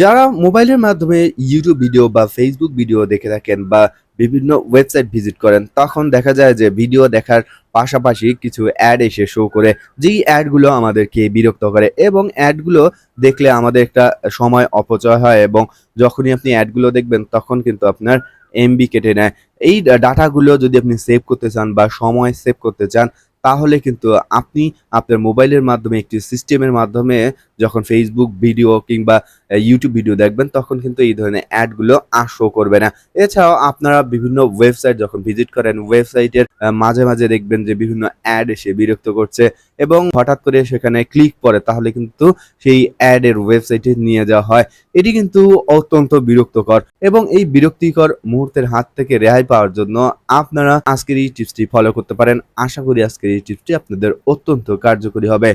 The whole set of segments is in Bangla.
যারা মোবাইলের মাধ্যমে ইউটিউব ভিডিও বা ফেসবুক ভিডিও দেখে থাকেন বা বিভিন্ন ওয়েবসাইট ভিজিট করেন, তখন দেখা যায় যে ভিডিও দেখার পাশাপাশি কিছু অ্যাড এসে শো করে। যেই অ্যাডগুলো আমাদেরকে বিরক্ত করে এবং অ্যাডগুলো দেখলে আমাদের একটা সময় অপচয় হয় এবং যখনই আপনি অ্যাডগুলো দেখবেন, তখন কিন্তু আপনার এমবি কেটে নেয়। এই ডাটাগুলো যদি আপনি সেভ করতে চান বা সময় সেভ করতে চান, তাহলে কিন্তু আপনি আপনার মোবাইলের মাধ্যমে একটি সিস্টেমের মাধ্যমে যখন ফেসবুক ভিডিও কিংবা ইউটিউব ভিডিও দেখবেন, তখন কিন্তু এই ধরনের অ্যাডগুলো আর শো করবে না। এছাড়াও আপনারা বিভিন্ন ওয়েবসাইট যখন ভিজিট করেন ওয়েবসাইটের মাঝে মাঝে দেখবেন যে বিভিন্ন অ্যাড এসে বিরক্ত করছে এবং হঠাৎ করে সেখানে ক্লিক করে তাহলে কিন্তু সেই অ্যাডের ওয়েবসাইটে নিয়ে যাওয়া হয়। এটি কিন্তু অত্যন্ত বিরক্তকর এবং এই বিরক্তিকর মুহূর্তের হাত থেকে রেহাই পাওয়ার জন্য আপনারা আজকের এই টিপসটি ফলো করতে পারেন। আশা করি আজকের এই টিপসটি আপনাদের অত্যন্ত কার্যকরী হবে।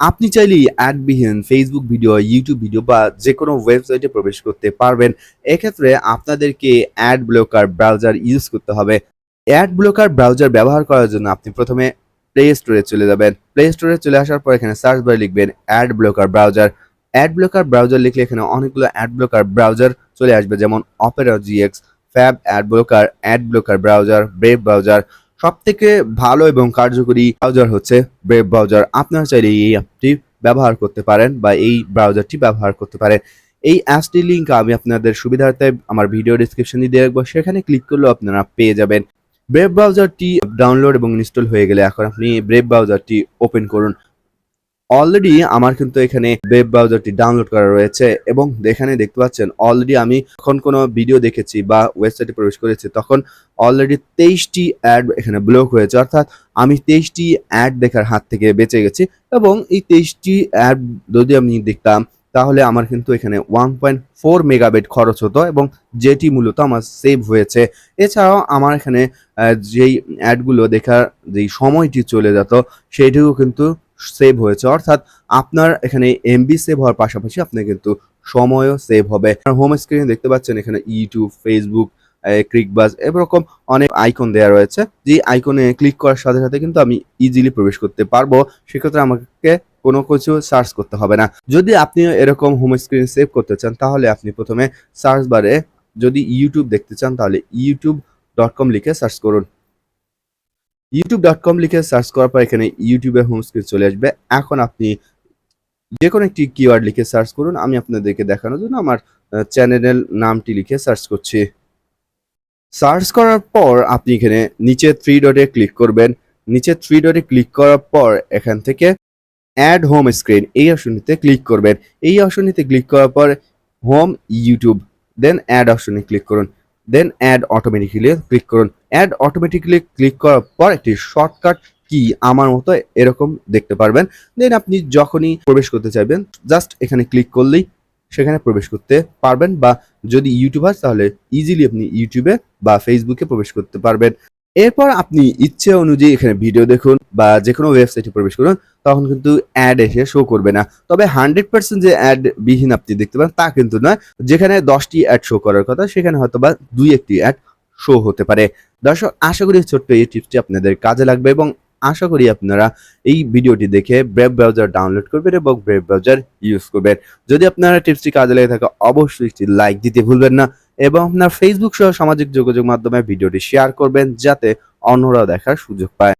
আপনি চাইলেই অ্যাডবিহীন ফেসবুক ভিডিও ইউটিউব ভিডিও বা যে কোনো ওয়েবসাইটে প্রবেশ করতে পারবেন। এক্ষেত্রে আপনাদেরকে অ্যাড ব্লকার ব্রাউজার ইউজ করতে হবে। অ্যাড ব্লকার ব্রাউজার ব্যবহার করার জন্য আপনি প্রথমে প্লে স্টোরে চলে যাবেন। প্লে স্টোরে চলে আসার পর এখানে সার্চ বারে লিখবেন ad blocker browser ad blocker browser লিখলে এখানে অনেকগুলো অ্যাড ব্লকার ব্রাউজার চলে আসবে, যেমন Opera GX fab ad blocker ad blocker browser brave browser সব থেকে ভালো এবং কার্যকরী ব্রাউজার হচ্ছে ব্রেভ ব্রাউজার আপনারা চাইলে এই অ্যাপটি ব্যবহার করতে পারেন বা এই ব্রাউজারটি ব্যবহার করতে পারেন। এই অ্যাপসটির লিঙ্ক আমি আপনাদের সুবিধার্থে আমার ভিডিও ডিসক্রিপশনে দিয়ে রাখব। সেখানে ক্লিক করলেও আপনারা পেয়ে যাবেন। ব্রেভ ব্রাউজারটি ডাউনলোড এবং ইনস্টল হয়ে গেলে এখন আপনি ব্রেভ ব্রাউজারটি ওপেন করুন। অলরেডি আমার কিন্তু এখানে ওয়েব ব্রাউজারটি ডাউনলোড করা রয়েছে এবং এখানে দেখতে পাচ্ছেন অলরেডি আমি যখন কোনো ভিডিও দেখেছি বা ওয়েবসাইটে প্রবেশ করেছি, তখন অলরেডি তেইশটি অ্যাড এখানে ব্লক হয়েছে। অর্থাৎ আমি তেইশটি অ্যাড দেখার হাত থেকে বেঁচে গেছি এবং এই তেইশটি অ্যাড যদি আমি দেখতাম, তাহলে আমার কিন্তু এখানে ওয়ান পয়েন্ট ফোর মেগাবেট খরচ হতো এবং যেটি মূলত আমার সেভ হয়েছে। এছাড়াও আমার এখানে যেই অ্যাডগুলো দেখার যেই সময়টি চলে যেত, সেটিও কিন্তু সেভ হয়েছে। অর্থাৎ আপনার এখানে এমবি সেভ হওয়ার পাশাপাশি আপনার কিন্তু সময়ও সেভ হবে। হোম স্ক্রিনে দেখতে পাচ্ছেন এখানে ইউটিউব ফেসবুক ক্রিকবাজ এরকম অনেক আইকন দেওয়া রয়েছে। যে আইকনে ক্লিক করার সাথে সাথে কিন্তু আমি ইজিলি প্রবেশ করতে পারব। সেক্ষেত্রে আমাকে কোনো কিছু সার্চ করতে হবে না। যদি আপনি এরকম হোম স্ক্রিন সেভ করতে চান, তাহলে আপনি প্রথমে সার্চ বারে যদি ইউটিউব দেখতে চান, তাহলে ইউটিউব ডট কম লিখে সার্চ করুন। ইউটিউব ডট কম লিখে সার্চ করার পর এখানে ইউটিউবের হোম স্ক্রিন চলে আসবে। এখন আপনি যে কোনো একটি কিওয়ার্ড লিখে সার্চ করুন। আমি আপনাদেরকে দেখানোর জন্য আমার চ্যানেলের নামটি লিখে সার্চ করছি। সার্চ করার পর আপনি এখানে নিচে থ্রি ডটে ক্লিক করবেন। নিচে থ্রি ডটে ক্লিক করার পর এখান থেকে অ্যাড হোম স্ক্রিন এই অপশনটিতে ক্লিক করবেন। এই অপশনটিতে ক্লিক করার পর হোম ইউটিউব দেন অ্যাড অপশনে ক্লিক করুন। দেন অ্যাড অটোমেটিক্যালি ক্লিক করুন। অ্যাড অটোমেটিক্যালি ক্লিক করার পর একটি শর্টকাট কি আমার মতো এরকম দেখতে পারবেন। দেন আপনি যখনই প্রবেশ করতে চাইবেন জাস্ট এখানে ক্লিক করলেই সেখানে প্রবেশ করতে পারবেন বা যদি ইউটিউবার তাহলে ইজিলি আপনি ইউটিউবে বা ফেসবুকে প্রবেশ করতে পারবেন। এরপর আপনি ইচ্ছে অনুযায়ী এখানে ভিডিও দেখুন বা যে কোনো ওয়েবসাইটে প্রবেশ করুন, তখন কিন্তু অ্যাড এসে শো করবে না। তবে হান্ড্রেড পার্সেন্ট যে অ্যাড বিহীন আপনি দেখতে পান, তা কিন্তু নয়। যেখানে দশটি অ্যাড শো করার কথা, সেখানে হয়তো বা দুই একটি অ্যাড শো হতে পারে। দর্শক, আশা করি ছোট্ট এই টিপসটি আপনাদের কাজে লাগবে এবং আশা করি আপনারা এই ভিডিওটি দেখে ব্রেভ ব্রাউজার ডাউনলোড করবেন এবং ব্রেভ ব্রাউজার ইউজ করবেন। যদি আপনারা টিপসটি কাজে লেগে থাকে, অবশ্যই একটি লাইক দিতে ভুলবেন না। এবং আপনার ফেসবুক সহ সামাজিক যোগাযোগ মাধ্যমে ভিডিওটি শেয়ার করবেন যাতে অন্যরা দেখার সুযোগ পায়।